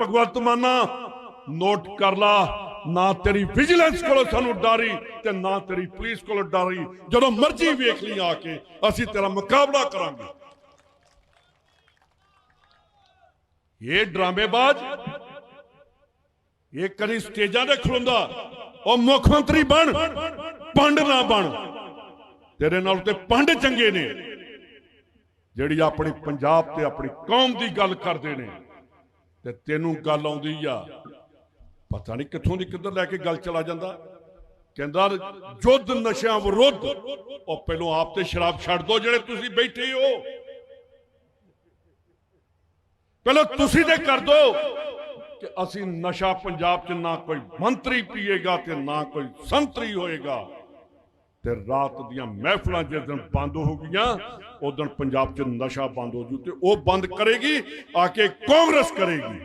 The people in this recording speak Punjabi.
ਭਗਵੰਤ ਮਾਨਾ ਨੋਟ ਕਰ ਲਾ, ਨਾ ਤੇਰੀ ਵਿਜੀਲੈਂਸ ਕੋਲੋਂ ਸਾਨੂੰ ਡਾਰੀ ਤੇ ਨਾ ਤੇਰੀ ਪੁਲਿਸ ਕੋਲੋਂ ਡਾਰੀ। ਜਦੋਂ ਮਰਜ਼ੀ ਵੇਖ ਲਈ ਆ ਕੇ, ਅਸੀਂ ਤੇਰਾ ਮੁਕਾਬਲਾ ਕਰਾਂਗੇ। ਇਹ ਡਰਾਮੇਬਾਜ਼, ਇਹ ਕਦੀ ਸਟੇਜਾਂ ਤੇ ਖਲੋਂਦਾ, ਉਹ ਮੁੱਖ ਮੰਤਰੀ ਬਣ, ਪੰਡ ਨਾ ਬਣ। ਤੇਰੇ ਨਾਲ ਤੇ ਪੰਡ ਚੰਗੇ ਨੇ, ਜਿਹੜੀ ਆਪਣੀ ਪੰਜਾਬ ਤੇ ਆਪਣੀ ਕੌਮ ਦੀ ਗੱਲ ਕਰਦੇ ਨੇ। ਤੇ ਤੈਨੂੰ ਗੱਲ ਆਉਂਦੀ ਆ। ਪਤਾ ਨਹੀਂ ਕਿੱਥੋਂ ਦੀ ਕਿੱਧਰ ਲੈ ਕੇ ਗੱਲ ਚਲਾ ਜਾਂਦਾ। ਕਹਿੰਦਾ, ਜੁੱਧ ਨਸ਼ਿਆਂ ਵਿਰੁੱਧ। ਉਹ ਪਹਿਲੋਂ ਆਪ ਤੇ ਸ਼ਰਾਬ ਛੱਡ ਦੋ ਜਿਹੜੇ ਤੁਸੀਂ ਬੈਠੇ ਹੋ। ਪਹਿਲਾਂ ਤੁਸੀਂ ਤੇ ਕਰ ਦੋ ਕਿ ਅਸੀਂ ਨਸ਼ਾ ਪੰਜਾਬ 'ਚ ਨਾ ਕੋਈ ਮੰਤਰੀ ਪੀਏਗਾ ਤੇ ਨਾ ਕੋਈ ਸੰਤਰੀ ਹੋਏਗਾ। ਤੇ ਰਾਤ ਦੀਆਂ ਮਹਿਫਲਾਂ ਜਿਸ ਦਿਨ ਬੰਦ ਹੋ ਗਈਆਂ, ਉਸ ਦਿਨ ਪੰਜਾਬ 'ਚ ਨਸ਼ਾ ਬੰਦ ਹੋ ਜੂ ਤੇ ਉਹ ਬੰਦ ਕਰੇਗੀ, ਆ ਕੇ ਕਾਂਗਰਸ ਕਰੇਗੀ।